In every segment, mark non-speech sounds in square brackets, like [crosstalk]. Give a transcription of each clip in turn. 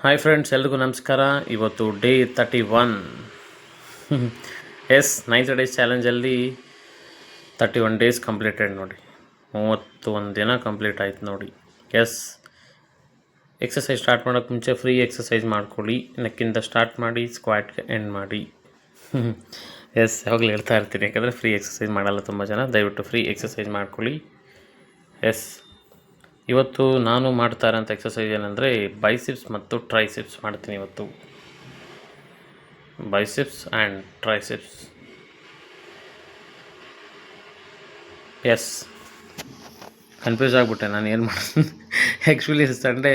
Hi friends ಎಲ್ರಿಗೂ ನಮಸ್ಕಾರ. ಇವತ್ತು day thirty one yes ninth days ಚಾಲೆಂಜಲ್ಲಿ thirty one days completed ನೋಡಿ. ಮೂವತ್ತು ಒಂದು ದಿನ ಕಂಪ್ಲೀಟ್ ಆಯ್ತು ನೋಡಿ. ಎಸ್ ಎಕ್ಸಸೈಸ್ ಸ್ಟಾರ್ಟ್ ಮಾಡೋಕ್ಕೆ ಮುಂಚೆ ಫ್ರೀ ಎಕ್ಸಸೈಸ್ ಮಾಡ್ಕೊಳ್ಳಿ. ನೆಕ್ಕಿಂದ ಸ್ಟಾರ್ಟ್ ಮಾಡಿ ಸ್ಕ್ವಾಟ್ ಎಂಡ್ ಮಾಡಿ. ಎಸ್ ಯಾವಾಗಲೂ ಹೇಳ್ತಾ ಇರ್ತೀನಿ. ಯಾಕಂದರೆ ಫ್ರೀ ಎಕ್ಸಸೈಸ್ ಮಾಡಲ್ಲ ತುಂಬ ಜನ. ದಯವಿಟ್ಟು ಫ್ರೀ ಎಕ್ಸಸೈಸ್ ಮಾಡ್ಕೊಳ್ಳಿ. ಎಸ್ ಇವತ್ತು ನಾನು ಮಾಡ್ತಾ ಇರೋಂಥ ಎಕ್ಸಸೈಸ್ ಏನಂದರೆ ಬೈಸಿಪ್ಸ್ ಮತ್ತು ಟ್ರೈಸಿಪ್ಸ್ ಮಾಡ್ತೀನಿ ಇವತ್ತು. Biceps and triceps yes confuse ಆಗಿಬಿಟ್ಟೆ, ನಾನು ಏನು ಮಾಡ್ತೀನಿ? ಆ್ಯಕ್ಚುಲಿ ಸಂಡೇ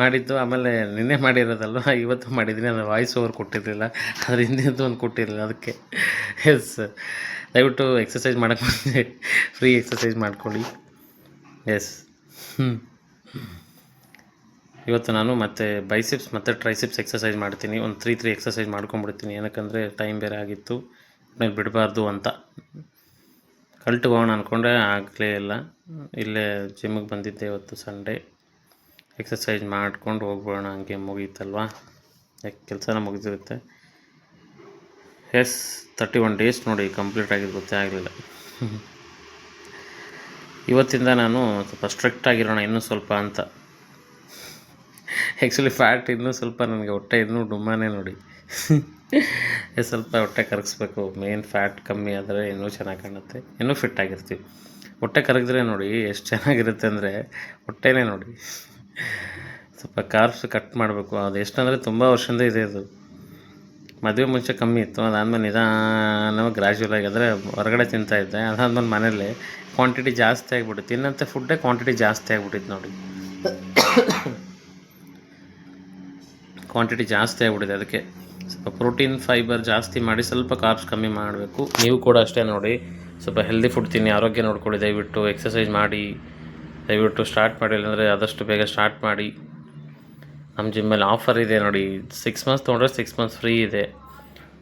ಮಾಡಿದ್ದು, ಆಮೇಲೆ ನಿನ್ನೆ ಮಾಡಿರೋದಲ್ವ? ಇವತ್ತು ಮಾಡಿದ್ದೀನಿ, ಅದು ವಾಯ್ಸ್ ಓವರ್ ಕೊಟ್ಟಿರಲಿಲ್ಲ. ಅದ್ರ ಹಿಂದಿಂದು ಒಂದು ಕೊಟ್ಟಿರಲಿಲ್ಲ ಅದಕ್ಕೆ. ಎಸ್ ದಯವಿಟ್ಟು ಎಕ್ಸಸೈಸ್ ಮಾಡೋಕ್ಕೆ ಫ್ರೀ ಎಕ್ಸಸೈಸ್ ಮಾಡ್ಕೊಳ್ಳಿ. ಎಸ್ ಇವತ್ತು ನಾನು ಮತ್ತೆ ಬೈಸಿಪ್ಸ್ ಮತ್ತು ಟ್ರೈಸಿಪ್ಸ್ ಎಕ್ಸಸೈಸ್ ಮಾಡ್ತೀನಿ. ಒಂದು ತ್ರೀ ತ್ರೀ ಎಕ್ಸಸೈಸ್ ಮಾಡ್ಕೊಂಬಿಡ್ತೀನಿ ಏನಕ್ಕಂದರೆ ಟೈಮ್ ಬೇರೆ ಆಗಿತ್ತು. ಆಮೇಲೆ ಬಿಡಬಾರ್ದು ಅಂತ. ಕಲ್ಟ್ಗೋಣ ಅಂದ್ಕೊಂಡೆ ಆಗಲೇ ಇಲ್ಲ. ಇಲ್ಲೇ ಜಿಮ್ಮಿಗೆ ಬಂದಿದ್ದೆ ಇವತ್ತು ಸಂಡೇ ಎಕ್ಸಸೈಸ್ ಮಾಡ್ಕೊಂಡು ಹೋಗ್ಬೋಣ ಹಂಗೆ ಮುಗೀತಲ್ವಾ? ಯಾಕೆ ಕೆಲಸನ ಮುಗಿದಿರುತ್ತೆ. ಎಸ್ ತರ್ಟಿ ಒನ್ ಡೇಸ್ ನೋಡಿ ಕಂಪ್ಲೀಟ್ ಆಗಿದ್ದು ಗೊತ್ತೇ ಆಗಲಿಲ್ಲ. [laughs] ಇವತ್ತಿಂದ ನಾನು ಸ್ವಲ್ಪ ಸ್ಟ್ರಿಕ್ಟ್ ಆಗಿರೋಣ ಇನ್ನೂ ಸ್ವಲ್ಪ ಅಂತ. ಆ್ಯಕ್ಚುಲಿ ಫ್ಯಾಟ್ ಇನ್ನೂ ಸ್ವಲ್ಪ ನನಗೆ ಹೊಟ್ಟೆ ಇನ್ನೂ ಡುಮ್ಮನೇ ನೋಡಿ. ಸ್ವಲ್ಪ ಹೊಟ್ಟೆ ಕರಗಿಸ್ಬೇಕು. ಮೇನ್ ಫ್ಯಾಟ್ ಕಮ್ಮಿ ಆದರೆ ಇನ್ನೂ ಚೆನ್ನಾಗಿ ಕಾಣುತ್ತೆ. ಇನ್ನೂ ಫಿಟ್ ಆಗಿರ್ತೀವಿ. ಹೊಟ್ಟೆ ಕರಗಿದ್ರೆ ನೋಡಿ ಎಷ್ಟು ಚೆನ್ನಾಗಿರುತ್ತೆ ಅಂದರೆ ಹೊಟ್ಟೆನೇ ನೋಡಿ. ಸ್ವಲ್ಪ ಕಾರ್ಬ್ಸ್ ಕಟ್ ಮಾಡಬೇಕು. ಅದು ಎಷ್ಟಂದರೆ ತುಂಬ ವರ್ಷದಿಂದ ಇದೆ ಅದು. ಮದುವೆ ಮುಂಚೆ ಕಮ್ಮಿ ಇತ್ತು. ಅದಾದಮೇಲೆ ನಿಧಾನವಾಗಿ ಗ್ರ್ಯಾಜುವಲ್ ಆಗಿ ಅಂದರೆ ಹೊರಗಡೆ ತಿಂತಾಯಿದ್ದೆ ಅದಾದ್ಮೇಲೆ ಮನೇಲಿ ಕ್ವಾಂಟಿಟಿ ಜಾಸ್ತಿ ಆಗಿಬಿಡುತ್ತೆ ಇಲ್ಲಂತ ಫುಡ್ಡೇ ಕ್ವಾಂಟಿಟಿ ಜಾಸ್ತಿ ಆಗಿಬಿಟ್ಟಿತ್ತು ನೋಡಿ. ಕ್ವಾಂಟಿಟಿ ಜಾಸ್ತಿ ಆಗಿಬಿಟ್ಟಿದೆ ಅದಕ್ಕೆ. ಸ್ವಲ್ಪ ಪ್ರೋಟೀನ್ ಫೈಬರ್ ಜಾಸ್ತಿ ಮಾಡಿ ಸ್ವಲ್ಪ ಕಾರ್ಬ್ಸ್ ಕಮ್ಮಿ ಮಾಡಬೇಕು. ನೀವು ಕೂಡ ಅಷ್ಟೇ ನೋಡಿ. ಸ್ವಲ್ಪ ಹೆಲ್ದಿ ಫುಡ್ ತಿನ್ನಿ, ಆರೋಗ್ಯ ನೋಡ್ಕೊಳ್ಳಿ, ದಯವಿಟ್ಟು ಎಕ್ಸಸೈಸ್ ಮಾಡಿ. ದಯವಿಟ್ಟು ಸ್ಟಾರ್ಟ್ ಮಾಡಿ, ಇಲ್ಲಾಂದರೆ ಆದಷ್ಟು ಬೇಗ ಸ್ಟಾರ್ಟ್ ಮಾಡಿ. ನಮ್ಮ ಜಿಮ್ಮಲ್ಲಿ ಆಫರ್ ಇದೆ ನೋಡಿ. ಸಿಕ್ಸ್ ಮಂತ್ಸ್ ತೊಗೊಂಡ್ರೆ ಸಿಕ್ಸ್ ಮಂತ್ಸ್ ಫ್ರೀ ಇದೆ.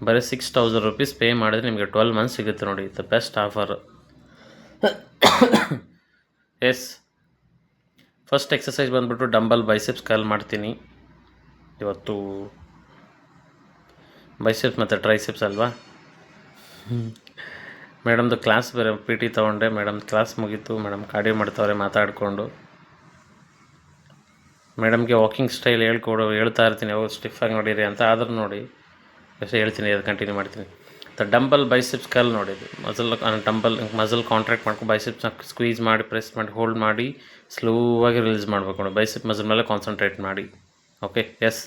ಬರೀ ಸಿಕ್ಸ್ ತೌಸಂಡ್ ರುಪೀಸ್ ಪೇ ಮಾಡಿದ್ರೆ ನಿಮಗೆ ಟ್ವೆಲ್ ಮಂತ್ಸ್ ಸಿಗುತ್ತೆ ನೋಡಿ. The best offer yes first exercise ಬಂದುಬಿಟ್ಟು ಡಂಬಲ್ ಬೈಸೆಪ್ಸ್ ಕಲ್ ಮಾಡ್ತೀನಿ. ಇವತ್ತು ಬೈಸೆಪ್ಸ್ ಮತ್ತು ಟ್ರೈಸೆಪ್ಸ್ ಅಲ್ವಾ? ಮೇಡಮ್ದು ಕ್ಲಾಸ್ ಬೇರೆ ಪಿ ಟಿ ತೊಗೊಂಡೆ. ಮೇಡಮ್ ಕ್ಲಾಸ್ ಮುಗೀತು. ಮೇಡಮ್ ಕಾರ್ಡಿಯೋ ಮಾಡ್ತಾವ್ರೆ ಮಾತಾಡಿಕೊಂಡು. ಮೇಡಮ್ಗೆ ವಾಕಿಂಗ್ ಸ್ಟೈಲ್ ಹೇಳ್ಕೊಡು, ಹೇಳ್ತಾ ಇರ್ತೀನಿ. ಯಾವಾಗ ಸ್ಟಿಫಾಗಿ ನೋಡಿರಿ ಅಂತ. ಆದರೂ ನೋಡಿ. ಎಷ್ಟು ಹೇಳ್ತೀನಿ. ಅದು ಕಂಟಿನ್ಯೂ ಮಾಡ್ತೀನಿ. ದ ಡಂಬಲ್ ಬೈಸಿಪ್ಸ್ ಕಲ್ ನೋಡಿದ್ದು ಮಸಲ್ ಡಂಬಲ್ ಮಸಲ್ ಕಾಂಟ್ರಾಕ್ಟ್ ಮಾಡ್ಕೊಂಡು ಬೈಸೆಪ್ಸ್ನ ಸ್ಕ್ವೀಸ್ ಮಾಡಿ ಪ್ರೆಸ್ ಮಾಡಿ ಹೋಲ್ಡ್ ಮಾಡಿ, ಸ್ಲೋವಾಗಿ ರಿಲೀಸ್ ಮಾಡಬೇಕು ನೋಡಿ. ಬೈಸೆಪ್ ಮಸಲ್ ಮೇಲೆ ಕಾನ್ಸಂಟ್ರೇಟ್ ಮಾಡಿ. ಓಕೆ ಎಸ್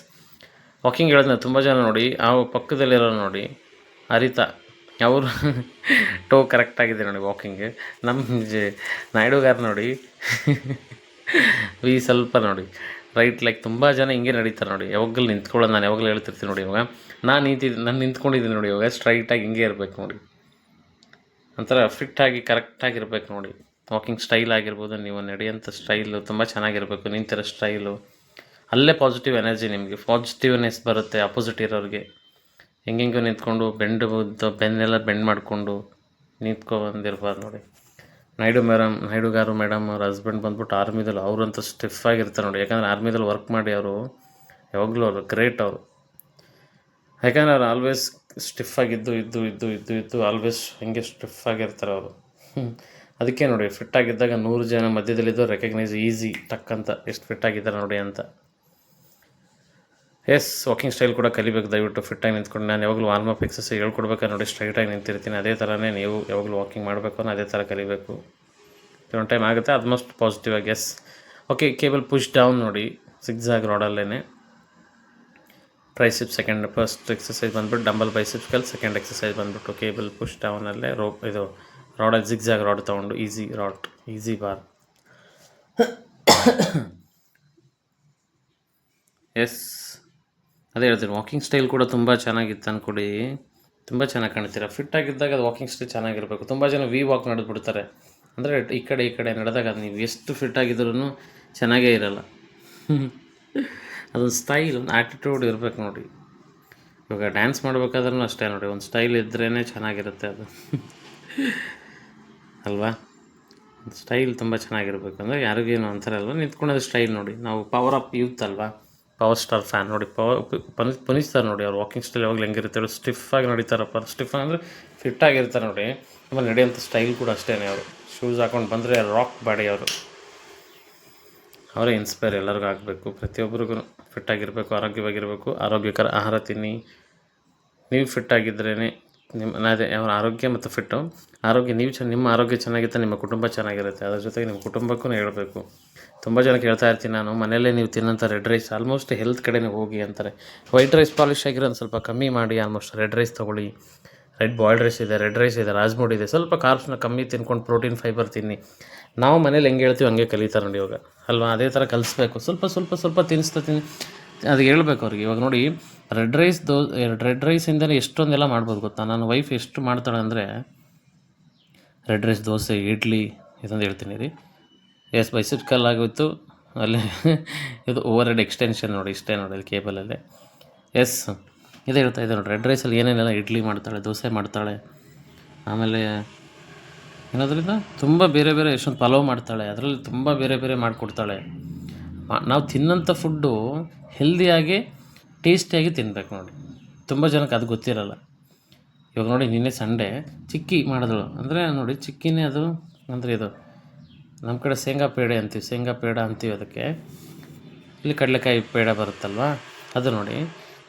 ವಾಕಿಂಗ್ ಹೇಳಿದ್ನ ತುಂಬ ಜನ ನೋಡಿ, ಆ ಪಕ್ಕದಲ್ಲಿರೋ ನೋಡಿ, ಅರಿತಾ ಅವರು [laughs] ಟೋ ಕರೆಕ್ಟಾಗಿದೆ ನೋಡಿ ವಾಕಿಂಗ್ ನಮ್ಮ ಜ, ನಾಯ್ಡುಗಾರ್ ನೋಡಿ, [laughs] ವಿ ಸ್ವಲ್ಪ ನೋಡಿ. ರೈಟ್ ಲೈಕ್ ತುಂಬ ಜನ ಹಿಂಗೆ ನಡೀತಾರೆ ನೋಡಿ. ಯಾವಾಗಲೂ ನಿಂತ್ಕೊಳ್ಳೋದು ನಾನು ಯಾವಾಗಲೂ ಹೇಳ್ತಿರ್ತೀನಿ ನೋಡಿ ಇವಾಗ. ನಾನು ನಿಂತಿದ್ದು ನಾನು ನಿಂತ್ಕೊಂಡಿದ್ದೀನಿ ನೋಡಿ ಇವಾಗ. ಸ್ಟ್ರೈಟಾಗಿ ಹಿಂಗೆ ಇರಬೇಕು ನೋಡಿ. ಒಂಥರ ಫಿಟ್ಟಾಗಿ ಕರೆಕ್ಟಾಗಿರ್ಬೇಕು ನೋಡಿ. ವಾಕಿಂಗ್ ಸ್ಟೈಲ್ ಆಗಿರ್ಬೋದು, ನೀವು ನಡೆಯೋಂಥ ಸ್ಟೈಲು ತುಂಬ ಚೆನ್ನಾಗಿರಬೇಕು. ನಿಂತಿರೋ ಸ್ಟೈಲು ಅಲ್ಲೇ ಪಾಸಿಟಿವ್ ಎನರ್ಜಿ ನಿಮಗೆ. ಪಾಸಿಟಿವ್ನೆಸ್ ಬರುತ್ತೆ ಅಪೋಸಿಟ್ ಇರೋರಿಗೆ. ಹೆಂಗೆಂಗೋ ನಿಂತ್ಕೊಂಡು ಬೆಂಡು, ಬೆನ್ನೆಲ್ಲ ಬೆಂಡ್ ಮಾಡಿಕೊಂಡು ನಿಂತ್ಕೊ ಬಂದಿರ್ಬಾರ್ದು ನೋಡಿ. ನಾಯ್ಡು ಮೇಡಮ್ ನಾಯ್ಡುಗಾರು ಮೇಡಮ್ ಅವ್ರ ಹಸ್ಬೆಂಡ್ ಬಂದ್ಬಿಟ್ಟು ಆರ್ಮಿದಲ್ಲಿ ಅವರಂತೂ ಸ್ಟಿಫ್ ಆಗಿರ್ತಾರೆ ನೋಡಿ. ಯಾಕಂದರೆ ಆರ್ಮಿದಲ್ಲಿ ವರ್ಕ್ ಮಾಡಿ ಅವರು ಯಾವಾಗಲೂ ಅವರು ಗ್ರೇಟ್ ಅವರು. ಯಾಕಂದರೆ ಅವ್ರು ಆಲ್ವೇಸ್ ಸ್ಟಿಫ್ ಆಗಿದ್ದು, ಇದ್ದು ಇದ್ದು ಇದ್ದು ಇದ್ದು ಆಲ್ವೇಸ್ ಹಿಂಗೆ ಸ್ಟಿಫ್ ಆಗಿರ್ತಾರೆ ಅವರು. ಅದಕ್ಕೆ ನೋಡಿ ಫಿಟ್ ಆಗಿದ್ದಾಗ ನೂರು ಜನ ಮಧ್ಯದಲ್ಲಿದ್ದು ರೆಕಗ್ನೈಸ್ ಈಸಿ ಟಕ್ ಅಂತ ಎಷ್ಟು ಫಿಟ್ ಆಗಿದ್ದಾರೆ ನೋಡಿ ಅಂತ. ಎಸ್ ವಾಕಿಂಗ್ ಸ್ಟೈಲ್ ಕೂಡ ಕಲಿಬೇಕು. ದಯವಿಟ್ಟು ಫಿಟ್ಟಾಗಿ ನಿಂತ್ಕೊಂಡು. ನಾನು ಯಾವಾಗಲೂ ವಾರ್ಮ್ ಅಪ್ ಎಕ್ಸಸೈಸ್ ಹೇಳ್ಕೊಡ್ಬೇಕಾದ್ರೆ ನೋಡಿ ಸ್ಟ್ರೈಟಾಗಿ ನಿಂತಿರ್ತೀನಿ. ಅದೇ ಥರನೇ ನೀವು ಯಾವಾಗಲೂ ವಾಕಿಂಗ್ ಮಾಡಬೇಕು ಅನ್ನೋ ಅದೇ ಥರ ಕಲಿಬೇಕು. ಕೆಲವೊಂದು ಟೈಮ್ ಆಗುತ್ತೆ. ಆಲ್ಮೋಸ್ಟ್ ಪಾಸಿಟಿವ್ ಆಗಿ yes okay cable push down ನೋಡಿ. ಸಿಕ್ಸ್ ಆಗಿ ರೋಡಲ್ಲೇ ಪ್ರೈಸಿಪ್ ಸೆಕೆಂಡ್ ಫಸ್ಟ್ ಎಕ್ಸಸೈಸ್ ಬಂದ್ಬಿಟ್ಟು dumbbell biceps curl second exercise ಬಂದ್ಬಿಟ್ಟು ಕೇಬಲ್ ಪುಷ್ ಡೌನಲ್ಲೇ ರೋಪ್ ಇದು ರಾಡಲ್ಲಿ ಜಿಗ್ಜಾಗ್ ರಾಡ್ ತೊಗೊಂಡು easy rod easy bar yes ಅದೇ ಹೇಳ್ತೀನಿ ವಾಕಿಂಗ್ ಸ್ಟೈಲ್ ಕೂಡ ತುಂಬ ಚೆನ್ನಾಗಿತ್ತು ಅಂದ್ಕೊಡಿ ತುಂಬ ಚೆನ್ನಾಗಿ ಕಾಣ್ತೀರ? ಫಿಟ್ ಆಗಿದ್ದಾಗ ಅದು ವಾಕಿಂಗ್ ಸ್ಟೈಲ್ ಚೆನ್ನಾಗಿರಬೇಕು. ತುಂಬ ಜನ ವಿ ವಾಕ್ ನಡೆದ್ಬಿಡ್ತಾರೆ. ಅಂದರೆ ಈ ಕಡೆ ಈ ಕಡೆ ನಡೆದಾಗ ಅದು ನೀವು ಎಷ್ಟು ಫಿಟ್ ಆಗಿದ್ರೂ ಚೆನ್ನಾಗೇ ಇರಲ್ಲ. ಅದೊಂದು ಸ್ಟೈಲ್ ಒಂದು ಆ್ಯಟಿಟ್ಯೂಡ್ ಇರಬೇಕು ನೋಡಿ. ಇವಾಗ ಡ್ಯಾನ್ಸ್ ಮಾಡ್ಬೇಕಾದ್ರೂ ಅಷ್ಟೇ ನೋಡಿ. ಒಂದು ಸ್ಟೈಲ್ ಇದ್ರೇ ಚೆನ್ನಾಗಿರುತ್ತೆ ಅದು. ಅಲ್ವಾ? ಸ್ಟೈಲ್ ತುಂಬ ಚೆನ್ನಾಗಿರ್ಬೇಕು. ಅಂದರೆ ಯಾರಿಗೇನು ಅಂತಾರಲ್ವ ನಿಂತ್ಕೊಳ್ಳೋದು ಸ್ಟೈಲ್ ನೋಡಿ. ನಾವು ಪವರ್ ಆಫ್ ಯೂತ್ ಅಲ್ವಾ? ಪವರ್ ಸ್ಟಾರ್ ಫ್ಯಾನ್ ನೋಡಿ ಪವರ್ ಪನಿ ಪನಿಸ್ತಾರೆ ನೋಡಿ, ಅವ್ರು ವಾಕಿಂಗ್ ಸ್ಟೈಲ್ ಯಾವಾಗಲೂ ಹೆಂಗಿರುತ್ತೆ ಹೇಳಿ. ಸ್ಟಿಫಾಗಿ ನಡೀತಾರಪ್ಪ. ಸ್ಟಿಫ್ ಅಂದರೆ ಫಿಟ್ ಆಗಿರ್ತಾರೆ ನೋಡಿ. ಆಮೇಲೆ ನಡೆಯೋಂಥ ಸ್ಟೈಲ್ ಕೂಡ ಅಷ್ಟೇ ಅವರು. ಶೂಸ್ ಹಾಕೊಂಡು ಬಂದರೆ ರಾಕ್ ಬಾಡಿ ಅವರು. ಅವರೇ ಇನ್ಸ್ಪೈರ್ ಎಲ್ಲರಿಗೂ ಆಗಬೇಕು. ಪ್ರತಿಯೊಬ್ಬರಿಗೂ ಫಿಟ್ ಆಗಿರಬೇಕು, ಆರೋಗ್ಯವಾಗಿರಬೇಕು. ಆರೋಗ್ಯಕರ ಆಹಾರ ತಿನ್ನಿ. ನೀವು ಫಿಟ್ ಆಗಿದ್ರೇ ನಿಮ್ಮ ಅದೇ ಅವರ ಆರೋಗ್ಯ ಮತ್ತು ಫಿಟ್ಟು ಆರೋಗ್ಯ, ನೀವು ಚೆನ್ನ ನಿಮ್ಮ ಆರೋಗ್ಯ ಚೆನ್ನಾಗಿರುತ್ತೆ ನಿಮ್ಮ ಕುಟುಂಬ ಚೆನ್ನಾಗಿರುತ್ತೆ. ಅದ್ರ ಜೊತೆಗೆ ನಿಮ್ಮ ಕುಟುಂಬಕ್ಕೂ ಹೇಳಬೇಕು. ತುಂಬ ಜನ ಕೇಳ್ತಾ ಇರ್ತೀನಿ ನಾನು, ಮನೆಯಲ್ಲೇ ನೀವು ತಿನ್ನೋಂಥ ರೆಡ್ ರೈಸ್ ಆಲ್ಮೋಸ್ಟ್ ಹೆಲ್ತ್ ಕಡೆನೇ ಹೋಗಿ ಅಂತಾರೆ. ವೈಟ್ ರೈಸ್ ಪಾಲಿಶ್ ಆಗಿರೋದು ಸ್ವಲ್ಪ ಕಮ್ಮಿ ಮಾಡಿ ಆಲ್ಮೋಸ್ಟ್ ರೆಡ್ ರೈಸ್ ತೊಗೊಳ್ಳಿ. ರೆಡ್ ಬಾಯ್ಲ್ಡ್ ರೈಸ್ ಇದೆ ರೆಡ್ ರೈಸ್ ಇದೆ, ರಾಜ್ಮೋಡ್ ಇದೆ, ಸ್ವಲ್ಪ ಕಾರ್ಬ್ಸ್ನ ಕಮ್ಮಿ ತಿನ್ಕೊಂಡು ಪ್ರೋಟೀನ್ ಫೈಬರ್ ತಿನ್ನಿ. ನಾವು ಮನೇಲಿ ಹೆಂಗೆ ಹೇಳ್ತೀವಿ ಹಂಗೆ ಕಲಿತಾರೆ ನೋಡಿ ಇವಾಗ. ಅಲ್ವಾ? ಅದೇ ಥರ ಕಲಿಸ್ಬೇಕು. ಸ್ವಲ್ಪ ಸ್ವಲ್ಪ ಸ್ವಲ್ಪ ತಿನ್ನಿಸ್ತಾ ತಿನ್ನಿ ಅದು ಹೇಳ್ಬೇಕು ಅವ್ರಿಗೆ. ಇವಾಗ ನೋಡಿ ರೆಡ್ ರೈಸ್ ದೋ ರೆಡ್ ರೈಸಿಂದಲೇ ಎಷ್ಟೊಂದೆಲ್ಲ ಮಾಡ್ಬೋದು ಗೊತ್ತಾ? ನನ್ನ ವೈಫ್ ಎಷ್ಟು ಮಾಡ್ತಾಳೆ ಅಂದರೆ ರೆಡ್ ರೈಸ್ ದೋಸೆ, ಇಡ್ಲಿ, ಇದೊಂದು ಹೇಳ್ತೀನಿ ರೀ. ಎಸ್ ಬೈಸಿಪ್ ಕಲ್ ಆಗೋಯ್ತು. ಅಲ್ಲಿ, ಇದು ಓವರ್ ಹೆಡ್ ಎಕ್ಸ್ಟೆನ್ಷನ್ ನೋಡಿ, ಇಷ್ಟೇ ನೋಡಿ ಅಲ್ಲಿ ಕೇಬಲಲ್ಲಿ ಎಸ್ ಇದೇ ಹೇಳ್ತಾ ಇದೆ ನೋಡಿ ರೆಡ್ ರೈಸಲ್ಲಿ ಏನೇನೆಲ್ಲ ಇಡ್ಲಿ ಮಾಡ್ತಾಳೆ, ದೋಸೆ ಮಾಡ್ತಾಳೆ, ಆಮೇಲೆ ಏನಾದ್ರಿಂದ? ತುಂಬ ಬೇರೆ ಬೇರೆ ಎಷ್ಟೊಂದು ಪಲಾವ್ ಮಾಡ್ತಾಳೆ, ಅದರಲ್ಲಿ ತುಂಬ ಬೇರೆ ಬೇರೆ ಮಾಡಿಕೊಡ್ತಾಳೆ. ನಾವು ತಿನ್ನೋಂಥ ಫುಡ್ಡು ಹೆಲ್ದಿಯಾಗಿ ಟೇಸ್ಟಿಯಾಗಿ ತಿನ್ಬೇಕು ನೋಡಿ. ತುಂಬ ಜನಕ್ಕೆ ಅದು ಗೊತ್ತಿರಲ್ಲ. ಇವಾಗ ನೋಡಿ, ನಿನ್ನೆ ಸಂಡೇ ಚಿಕ್ಕಿ ಮಾಡಿದಳು. ಅಂದರೆ ನೋಡಿ, ಚಿಕ್ಕಿನೇ ಅದು. ಅಂದರೆ ಇದು ನಮ್ಮ ಕಡೆ ಶೇಂಗಾ ಪೇಡೆ ಅಂತೀವಿ. ಶೇಂಗಾ ಪೇಡ ಅಂತೀವಿ ಅದಕ್ಕೆ. ಇಲ್ಲಿ ಕಡಲೆಕಾಯಿ ಪೇಡ ಬರುತ್ತಲ್ವಾ? ಅದು ನೋಡಿ.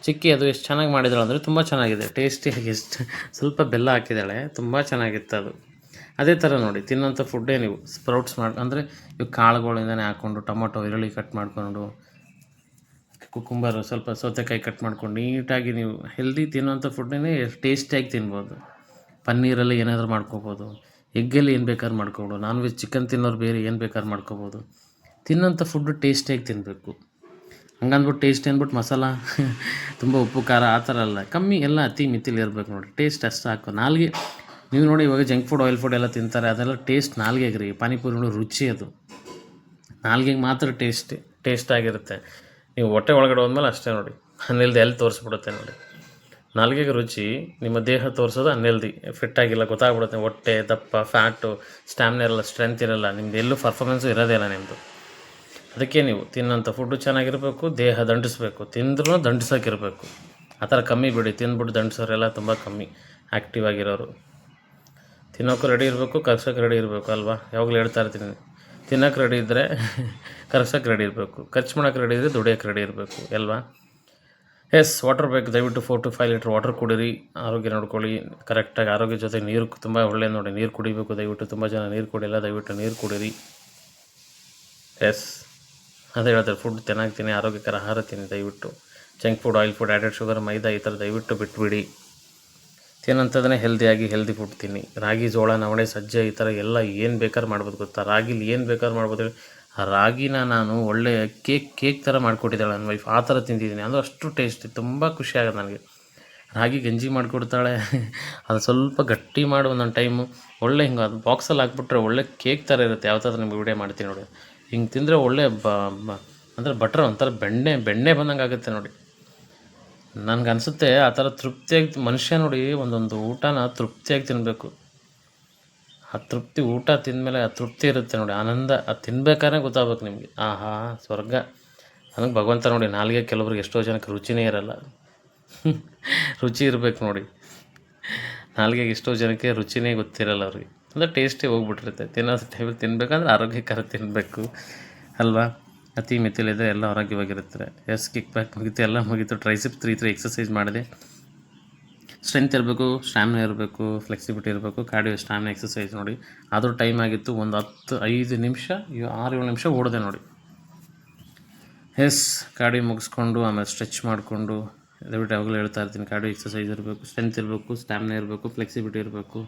ಚಿಕ್ಕಿ ಅದು ಎಷ್ಟು ಚೆನ್ನಾಗಿ ಮಾಡಿದಳು ಅಂದರೆ ತುಂಬ ಚೆನ್ನಾಗಿದೆ. ಟೇಸ್ಟಿಯಾಗಿ ಎಷ್ಟು ಸ್ವಲ್ಪ ಬೆಲ್ಲ ಹಾಕಿದ್ದಾಳೆ. ತುಂಬ ಚೆನ್ನಾಗಿತ್ತು ಅದು. ಅದೇ ಥರ ನೋಡಿ, ತಿನ್ನೋಂಥ ಫುಡ್ಡೇ ನೀವು ಸ್ಪ್ರೌಟ್ಸ್ ಮಾಡಿ, ಅಂದರೆ ಇವು ಕಾಳುಗಳಿಂದನೇ ಹಾಕ್ಕೊಂಡು ಟೊಮೊಟೊ, ಈರುಳ್ಳಿ ಕಟ್ ಮಾಡಿಕೊಂಡು ಕುಕುಂಬರ್ ಸ್ವಲ್ಪ ಸೌತೆಕಾಯಿ ಕಟ್ ಮಾಡ್ಕೊಂಡು ನೀಟಾಗಿ ನೀವು ಹೆಲ್ದಿ ತಿನ್ನೋಂಥ ಫುಡ್ಡೇ ಟೇಸ್ಟಿಯಾಗಿ ತಿನ್ಬೋದು. ಪನ್ನೀರಲ್ಲಿ ಏನಾದರೂ ಮಾಡ್ಕೋಬೋದು. ಎಗ್ಗಲ್ಲಿ ಏನು ಬೇಕಾದ್ರೂ ಮಾಡ್ಕೊಬೋದು. ನಾನ್ ವೆಜ್ ಚಿಕನ್ ತಿನ್ನೋರು ಬೇರೆ ಏನು ಬೇಕಾದ್ರೂ ಮಾಡ್ಕೋಬೋದು. ತಿನ್ನೋಂಥ ಫುಡ್ಡು ಟೇಸ್ಟಿಯಾಗಿ ತಿನ್ನಬೇಕು ಹಂಗಂದ್ಬಿಟ್ಟು ಟೇಸ್ಟ್ ಅಂದ್ಬಿಟ್ಟು ಮಸಾಲ, [laughs] ತುಂಬ ಉಪ್ಪು ಖಾರ ಆ ಥರ ಅಲ್ಲ. ಕಮ್ಮಿ ಎಲ್ಲ ಅತಿ ಮಿತಿಲಿ ಇರಬೇಕು ನೋಡಿ. ಟೇಸ್ಟ್ ಅಷ್ಟು ಹಾಕು ನಾಲ್ಗೆ ನೀವು ನೋಡಿ ಇವಾಗ ಜಂಕ್ ಫುಡ್ ಆಯಿಲ್ ಫುಡ್ ಎಲ್ಲ ತಿಂತಾರೆ, ಅದೆಲ್ಲ ಟೇಸ್ಟ್ ನಾಲ್ಗೆಗೆ ರೀ ಪಾನಿಪುರಿ ನೋಡಿ ರುಚಿ ಅದು. ನಾಲ್ಗೆಗೆ ಮಾತ್ರ ಟೇಸ್ಟ್ ಟೇಸ್ಟ್ ಆಗಿರುತ್ತೆ. ನೀವು ಹೊಟ್ಟೆ ಒಳಗಡೆ ಹೋದ್ಮೇಲೆ ಅಷ್ಟೇ ನೋಡಿ. ಹನ್ನೆಲ್ದಿ ಎಲ್ಲಿ ತೋರಿಸ್ಬಿಡುತ್ತೆ ನೋಡಿ. ನಾಲ್ಗೆಗೆ ರುಚಿ, ನಿಮ್ಮ ದೇಹ ತೋರಿಸೋದು ಹನ್ನೆಲ್ದಿ ಫಿಟ್ ಆಗಿಲ್ಲ, ಗೊತ್ತಾಗ್ಬಿಡುತ್ತೆ. ಹೊಟ್ಟೆ, ದಪ್ಪ ಫ್ಯಾಟು ಸ್ಟ್ಯಾಮಿನ ಇರಲ್ಲ ಸ್ಟ್ರೆಂತ್ ಇರಲ್ಲ. ನಿಮ್ದು ಎಲ್ಲೂ ಪರ್ಫಾರ್ಮೆನ್ಸು ಇರೋದೇ ಇಲ್ಲ ನಿಮ್ಮದು ಅದಕ್ಕೆ ನೀವು ತಿನ್ನೋಂಥ ಫುಡ್ಡು ಚೆನ್ನಾಗಿರಬೇಕು, ದೇಹ ದಂಡಿಸ್ಬೇಕು. ತಿಂದ್ರೂ ದಂಡಿಸೋಕ್ಕಿರಬೇಕು ಆ ಥರ ಕಮ್ಮಿ ಬಿಡಿ. ತಿಂದ್ಬಿಟ್ಟು ದಂಡಿಸೋರೆಲ್ಲ ತುಂಬ ಕಮ್ಮಿ. ಆ್ಯಕ್ಟಿವ್ ಆಗಿರೋರು. ತಿನ್ನೋಕ್ಕೂ ರೆಡಿ ಇರಬೇಕು, ಕರ್ಸೋಕೆ ರೆಡಿ ಇರಬೇಕು ಅಲ್ವಾ? ಯಾವಾಗಲೂ ಹೇಳ್ತಾ ಇರ್ತೀನಿ. ತಿನ್ನೋಕೆ ರೆಡಿ ಇದ್ದರೆ [laughs] ಕರ್ಸೋಕೆ ರೆಡಿ ಇರಬೇಕು. ಖರ್ಚು ಮಾಡೋಕೆ ರೆಡಿ ಇದ್ದರೆ ದುಡಿಯೋಕೆ ರೆಡಿ ಇರಬೇಕು, ಅಲ್ವಾ? ಎಸ್ ವಾಟರ್ ಬೇಕು. ದಯವಿಟ್ಟು four to five litre water ಕುಡೀರಿ. ಆರೋಗ್ಯ ನೋಡ್ಕೊಳ್ಳಿ. ಕರೆಕ್ಟಾಗಿ ಆರೋಗ್ಯ ಜೊತೆ ನೀರು ತುಂಬ ಒಳ್ಳೆ ನೋಡಿ. ನೀರು ಕುಡಿಬೇಕು. ದಯವಿಟ್ಟು ತುಂಬ ಜನ ನೀರು ಕುಡಿಯಲ್ಲ. ದಯವಿಟ್ಟು ನೀರು ಕುಡೀರಿ. ಎಸ್ ಅದೇ ಹೇಳ್ತಾರೆ ಫುಡ್ ಚೆನ್ನಾಗಿ ತಿನ್ನಿ, ಆರೋಗ್ಯಕರ ಆಹಾರ ತಿನ್ನಿ ದಯವಿಟ್ಟು. Junk food oil food added sugar maida ಈ ಥರ ದಯವಿಟ್ಟು ಬಿಟ್ಬಿಡಿ. ತಿನ್ನೋಂಥದ್ದನ್ನೇ ಹೆಲ್ದಿಯಾಗಿ ಹೆಲ್ದಿ ಫುಡ್ ತಿನ್ನಿ. ರಾಗಿ, ಜೋಳ, ನವಣೆ, ಸಜ್ಜೆ, ಈ ಥರ ಎಲ್ಲ ಏನು ಬೇಕಾದ್ರೂ ಮಾಡ್ಬೋದು ಗೊತ್ತಾ? ರಾಗಿಲಿ ಏನು ಬೇಕಾದ್ರೂ ಮಾಡ್ಬೋದು ಹೇಳಿ. ಆ ರಾಗಿನ ನಾನು ಒಳ್ಳೆಯ ಕೇಕ್ ಕೇಕ್ ಥರ ಮಾಡಿಕೊಟ್ಟಿದ್ದಾಳೆ ನನ್ನ ವೈಫ್ ಆ ಥರ ತಿಂದಿದ್ದೀನಿ. ಅಂದರೆ ಅಷ್ಟು ಟೇಸ್ಟಿ ತುಂಬ ಖುಷಿಯಾಗುತ್ತೆ ನನಗೆ. ರಾಗಿ ಗಂಜಿ ಮಾಡಿಕೊಡ್ತಾಳೆ. [laughs] ಅದು ಸ್ವಲ್ಪ ಗಟ್ಟಿ ಮಾಡು ಒಂದೊಂದು ಟೈಮು ಒಳ್ಳೆ ಹಿಂಗೆ ಅದು ಬಾಕ್ಸಲ್ಲಿ ಹಾಕ್ಬಿಟ್ರೆ ಒಳ್ಳೆ ಕೇಕ್ ಥರ ಇರುತ್ತೆ. ಯಾವ ಥರ ನಿಮ್ಗೆ ವಿಡಿಯೋ ಮಾಡ್ತೀನಿ ನೋಡಿ. ಹಿಂಗೆ ತಿಂದರೆ ಒಳ್ಳೆ ಬ- ಅಂದರೆ ಬಟ್ರ್ ಒಂಥರ ಬೆಣ್ಣೆ ಬೆಣ್ಣೆ ಬಂದಂಗೆ ಆಗುತ್ತೆ ನೋಡಿ. ನನಗೆ ಅನಿಸುತ್ತೆ ಆ ಥರ ತೃಪ್ತಿಯಾಗಿ ಮನುಷ್ಯ ನೋಡಿ ಒಂದೊಂದು ಊಟನ ತೃಪ್ತಿಯಾಗಿ ತಿನ್ನಬೇಕು ಆ ತೃಪ್ತಿ ಊಟ ತಿಂದಮೇಲೆ ಆ ತೃಪ್ತಿ ಇರುತ್ತೆ ನೋಡಿ, ಆನಂದ ಅದು ತಿನ್ಬೇಕಾದ್ರೆ ಗೊತ್ತಾಗ್ಬೇಕು ನಿಮಗೆ. ಆಹಾ, ಸ್ವರ್ಗ. ನನಗೆ ಭಗವಂತ ನೋಡಿ ನಾಲ್ಗೆ ಕೆಲವ್ರಿಗೆ ಎಷ್ಟೋ ಜನಕ್ಕೆ ರುಚಿನೇ ಇರಲ್ಲ. [laughs] ರುಚಿ ಇರಬೇಕು ನೋಡಿ. ನಾಲ್ಗೆಗೆ ಎಷ್ಟೋ ಜನಕ್ಕೆ ರುಚಿನೇ ಗೊತ್ತಿರಲ್ಲ ಅವ್ರಿಗೆ. ಅಂದರೆ ಟೇಸ್ಟೇ ಹೋಗ್ಬಿಟ್ಟಿರುತ್ತೆ. ತಿನ್ನೋ ಟೈಮಲ್ಲಿ ತಿನ್ಬೇಕಂದ್ರೆ ಆರೋಗ್ಯಕರ ತಿನ್ನಬೇಕು ಅಲ್ವಾ? ಅತಿ ಮಿತಿಲಿದೆ ಎಲ್ಲ ಆರೋಗ್ಯವಾಗಿರುತ್ತೆ ಎಸ್ ಕಿಕ್ ಬ್ಯಾಕ್ ಮುಗಿತು, ಎಲ್ಲ ಮುಗೀತು. ಟ್ರೈಸಿಪ್ ತ್ರೀ ತ್ರೀ ಎಕ್ಸಸೈಸ್ ಮಾಡಿದೆ. ಸ್ಟ್ರೆಂತ್ ಇರಬೇಕು ಸ್ಟ್ಯಾಮಿನ ಇರಬೇಕು ಫ್ಲೆಕ್ಸಿಬಿಲಿಟಿ ಇರಬೇಕು ಕಾರ್ಡಿಯೋ ಸ್ಟ್ಯಾಮಿನ ಎಕ್ಸಸೈಸ್ ನೋಡಿ. ಆದರೂ ಟೈಮ್ ಆಗಿತ್ತು, ಒಂದು ಹತ್ತು, ಐದು ನಿಮಿಷ ಆರು ಏಳು ನಿಮಿಷ ಓಡಿದೆ ನೋಡಿ. ಎಸ್ ಕಾರ್ಡಿಯೋ ಮುಗಿಸ್ಕೊಂಡು, ಆಮೇಲೆ ಸ್ಟ್ರೆಚ್ ಮಾಡಿಕೊಂಡು, ದಯವಿಟ್ಟು ಯಾವಾಗಲೂ ಹೇಳ್ತಾ ಇರ್ತೀನಿ ಕಾರ್ಡಿಯೋ ಎಕ್ಸಸೈಸ್ ಇರಬೇಕು ಸ್ಟ್ರೆಂತ್ ಇರಬೇಕು ಸ್ಟ್ಯಾಮಿನ ಇರಬೇಕು ಫ್ಲೆಕ್ಸಿಬಿಲಿಟಿ ಇರಬೇಕು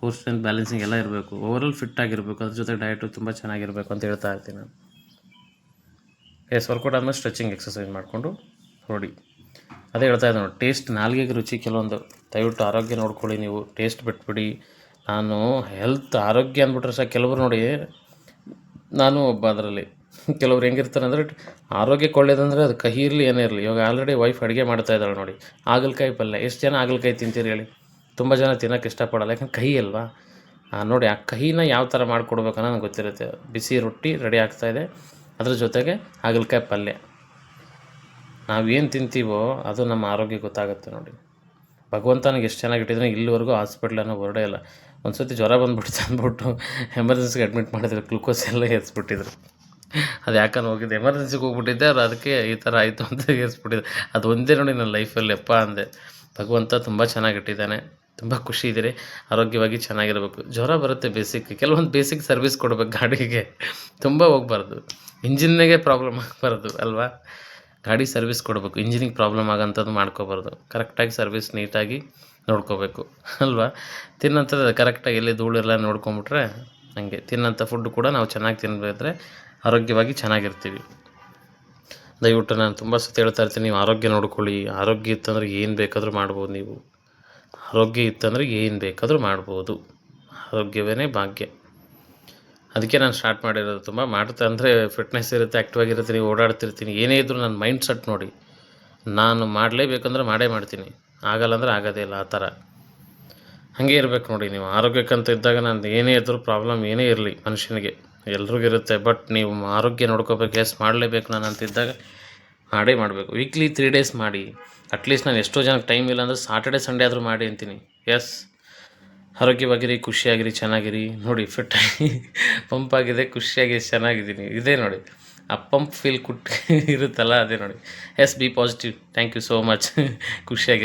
ಕೋರ್ ಸ್ಟ್ರೆಂತ್ ಬ್ಯಾಲೆನ್ಸಿಂಗ್ ಎಲ್ಲ ಇರಬೇಕು. ಓವರಾಲ್ ಫಿಟ್ ಆಗಿರಬೇಕು, ಅದ್ರ ಜೊತೆ ಡಯಟು ತುಂಬ ಚೆನ್ನಾಗಿರಬೇಕು ಅಂತ ಹೇಳ್ತಾ ಇರ್ತೀನಿ ನಾನು. ಎಸ್ ವರ್ಕೌಟ್ ಆದಮೇಲೆ ಸ್ಟ್ರೆಚಿಂಗ್ ಎಕ್ಸಸೈಸ್ ಮಾಡಿಕೊಂಡು ನೋಡಿ ಅದೇ ಹೇಳ್ತಾ ಇದ್ದೆ ನೋಡಿ ಟೇಸ್ಟ್ ನಾಲ್ಗೆಗೆ ರುಚಿ, ಕೆಲವೊಂದು ದಯವಿಟ್ಟು ಆರೋಗ್ಯ ನೋಡ್ಕೊಳ್ಳಿ ನೀವು ಟೇಸ್ಟ್ ಬಿಟ್ಬಿಡಿ. ನಾನು ಹೆಲ್ತ್ ಆರೋಗ್ಯ ಅಂದ್ಬಿಟ್ರೆ ಸಹ ಕೆಲವರು ನೋಡಿ, ನಾನು ಒಬ್ಬ ಅದರಲ್ಲಿ. ಕೆಲವ್ರು ಹೆಂಗಿರ್ತಾರೆ ಅಂದರೆ, ಆರೋಗ್ಯಕ್ಕೆ ಒಳ್ಳೇದಂದರೆ ಅದು ಕಹಿ ಇರಲಿ, ಏನೇ ಇರಲಿ. ಇವಾಗ ಆಲ್ರೆಡಿ ವೈಫ್ ಅಡುಗೆ ಮಾಡ್ತಾ ಇದ್ದಾಳೆ ನೋಡಿ, ಹಾಗಲಕಾಯಿ ಪಲ್ಯ. ಎಷ್ಟು ಜನ ಹಾಗಲಕಾಯಿ ತಿಂತೀರಿ ಹೇಳಿ? ತುಂಬ ಜನ ತಿನ್ನೋಕ್ಕೆ ಇಷ್ಟಪಡೋಲ್ಲ, ಯಾಕಂದ್ರೆ ಕಹಿ ಅಲ್ವಾ? ನೋಡಿ, ಆ ಕಹಿನ ಯಾವ ಥರ ಮಾಡಿಕೊಡ್ಬೇಕನ್ನೋ ನನಗೆ ಗೊತ್ತಿರುತ್ತೆ. ಬಿಸಿ ರೊಟ್ಟಿ ರೆಡಿ ಆಗ್ತಾಯಿದೆ ಅದ್ರ ಜೊತೆಗೆ ಹಾಗಲಕಾಯಿ ಪಲ್ಯ. ನಾವೇನು ತಿಂತೀವೋ ಅದು ನಮ್ಮ ಆರೋಗ್ಯ ಗೊತ್ತಾಗುತ್ತೆ ನೋಡಿ. ಭಗವಂತನಿಗೆ ಎಷ್ಟು ಚೆನ್ನಾಗಿಟ್ಟಿದ್ರೆ ಇಲ್ಲಿವರೆಗೂ ಹಾಸ್ಪಿಟ್ಲ್ ಅನ್ನೋ ಹೊರಡೇ ಇಲ್ಲ. ಒಂದು ಸರ್ತಿ ಜ್ವರ ಬಂದ್ಬಿಡ್ತು ಅಂದ್ಬಿಟ್ಟು ಎಮರ್ಜೆನ್ಸಿಗೆ ಅಡ್ಮಿಟ್ ಮಾಡಿದ್ರು ಗ್ಲುಕೋಸ್ ಎಲ್ಲ ಏರಿಸ್ಬಿಟ್ಟಿದ್ರು. ಅದು ಯಾಕಂದ್ರೆ ಹೋಗಿದ್ದೆ? ಎಮರ್ಜೆನ್ಸಿಗೆ ಹೋಗ್ಬಿಟ್ಟಿದ್ದೆ, ಅವ್ರು ಅದಕ್ಕೆ ಈ ಥರ ಆಯಿತು ಅಂತ ಏರಿಸ್ಬಿಟ್ಟಿದ್ರು. ಅದು ಒಂದೇ ನೋಡಿ ನನ್ನ ಲೈಫಲ್ಲಿ ಅಪ್ಪ ಅಂದೆ. ಭಗವಂತ ತುಂಬ ಚೆನ್ನಾಗಿಟ್ಟಿದ್ದಾನೆ ತುಂಬ ಖುಷಿ ಇದ್ದೀರಿ. ಆರೋಗ್ಯವಾಗಿ ಚೆನ್ನಾಗಿರಬೇಕು. ಜ್ವರ ಬರುತ್ತೆ ಬೇಸಿಕ್ ಕೆಲವೊಂದು ಬೇಸಿಕ್ ಸರ್ವಿಸ್ ಕೊಡ್ಬೇಕು ಗಾಡಿಗೆ. ತುಂಬ ಹೋಗ್ಬಾರ್ದು. ಇಂಜಿನ್ನಿಗೆ ಪ್ರಾಬ್ಲಮ್ ಆಗಬಾರ್ದು ಅಲ್ವಾ? ಗಾಡಿ ಸರ್ವಿಸ್ ಕೊಡಬೇಕು. ಇಂಜಿನಿಗೆ ಪ್ರಾಬ್ಲಮ್ ಆಗೋಂಥದ್ದು ಮಾಡ್ಕೋಬಾರ್ದು. ಕರೆಕ್ಟಾಗಿ ಸರ್ವಿಸ್ ನೀಟಾಗಿ ನೋಡ್ಕೋಬೇಕು. ಅಲ್ವಾ? ತಿನ್ನೋಂಥದ್ದು ಕರೆಕ್ಟಾಗಿ ಎಲ್ಲಿ ಧೂಳಿರಲ್ಲ ನೋಡ್ಕೊಂಬಿಟ್ರೆ ಹಂಗೆ. ತಿನ್ನೋಂಥ ಫುಡ್ ಕೂಡ ನಾವು ಚೆನ್ನಾಗಿ ತಿನ್ನಬೇಕಿದ್ರೆ ಆರೋಗ್ಯವಾಗಿ ಚೆನ್ನಾಗಿರ್ತೀವಿ. ದಯವಿಟ್ಟು ನಾನು ತುಂಬ ಸತಿ ಹೇಳ್ತಾ ಇರ್ತೀನಿ, ನೀವು ಆರೋಗ್ಯ ನೋಡ್ಕೊಳ್ಳಿ. ಆರೋಗ್ಯ ಇತ್ತಂದ್ರೆ ಏನು ಬೇಕಾದರೂ ಮಾಡ್ಬೋದು ನೀವು. ಆರೋಗ್ಯ ಇತ್ತಂದ್ರೆ ಏನು ಬೇಕಾದರೂ ಮಾಡ್ಬೋದು. ಆರೋಗ್ಯವೇ ಭಾಗ್ಯ. ಅದಕ್ಕೆ ನಾನು ಸ್ಟಾರ್ಟ್ ಮಾಡಿರೋದು ತುಂಬ ಮಾಡುತ್ತೆ. ಅಂದರೆ ಫಿಟ್ನೆಸ್ ಇರುತ್ತೆ ಆ್ಯಕ್ಟಿವ್ ಆಗಿರ್ತೀನಿ, ಓಡಾಡ್ತಿರ್ತೀನಿ, ಏನೇ ಇದ್ದರೂ ನನ್ನ ಮೈಂಡ್ ಸೆಟ್ ನೋಡಿ. ನಾನು ಮಾಡಲೇಬೇಕಂದ್ರೆ ಮಾಡೇ ಮಾಡ್ತೀನಿ. ಆಗಲ್ಲ ಅಂದ್ರೆ ಆಗೋದೇ ಇಲ್ಲ, ಆ ಥರ. ಹಾಗೆ ಇರಬೇಕು ನೋಡಿ, ನೀವು ಆರೋಗ್ಯಕ್ಕಂತ ಇದ್ದಾಗ ನಾನು ಏನೇ ಇದ್ದರೂ ಪ್ರಾಬ್ಲಮ್ ಏನೇ ಇರಲಿ ಮನುಷ್ಯನಿಗೆ. ಎಲ್ರಿಗೂ ಇರುತ್ತೆ ಬಟ್ ನೀವು ಆರೋಗ್ಯ ನೋಡ್ಕೋಬೇಕು ಎಸ್ ಮಾಡಲೇಬೇಕು ನಾನು ಅಂತಿದ್ದಾಗ ಮಾಡೇ ಮಾಡಬೇಕು. ವೀಕ್ಲಿ ತ್ರೀ ಡೇಸ್ ಮಾಡಿ. ಅಟ್ಲೀಸ್ಟ್ ನಾನು ಎಷ್ಟೋ ಜನಕ್ಕೆ ಟೈಮ್ ಇಲ್ಲ ಅಂದರೆ ಸಾಟರ್ಡೆ ಸಂಡೇ ಆದರೂ ಮಾಡಿ ಅಂತೀನಿ. ಎಸ್ ಆರೋಗ್ಯವಾಗಿರಿ, ಖುಷಿಯಾಗಿರಿ, ಚೆನ್ನಾಗಿರಿ. ನೋಡಿ ಫಿಟ್ ಆಗಿ ಪಂಪ್ ಆಗಿದೆ, ಖುಷಿಯಾಗಿ ಚೆನ್ನಾಗಿದ್ದೀನಿ. ಇದೇ ನೋಡಿ. ಆ ಪಂಪ್ ಫೀಲ್ ಕುಟ್ ಇರುತ್ತಲ್ಲ, ಅದೇ ನೋಡಿ. Yes B positive thank you so much ಖುಷಿಯಾಗಿ